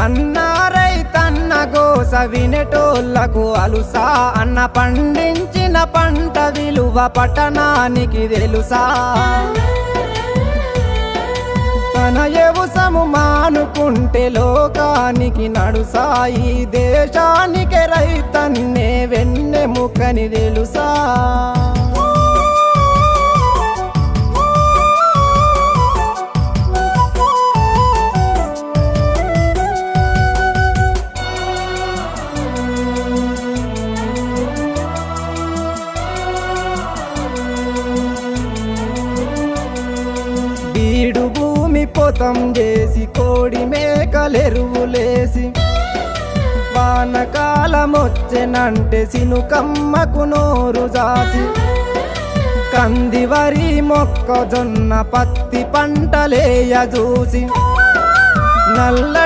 అన్నారై తన్న గోస వినటోళ్ళకు అలుసా. అన్న పండించిన పంట విలువ పట్టణానికి తెలుసా తన వ్యవసము మానుకుంటే లోకానికి నడుసాయి దేశానికి రైతన్నే వెన్నెముకని తెలుసా పొతం చేసి కోడి మేకలెరువులేసి వానకాలమొచ్చెనంటే సినుకమ్మకు నోరు జాసి కంది వరి మొక్కజొన్న పత్తి పంటలేయ చూసి నల్ల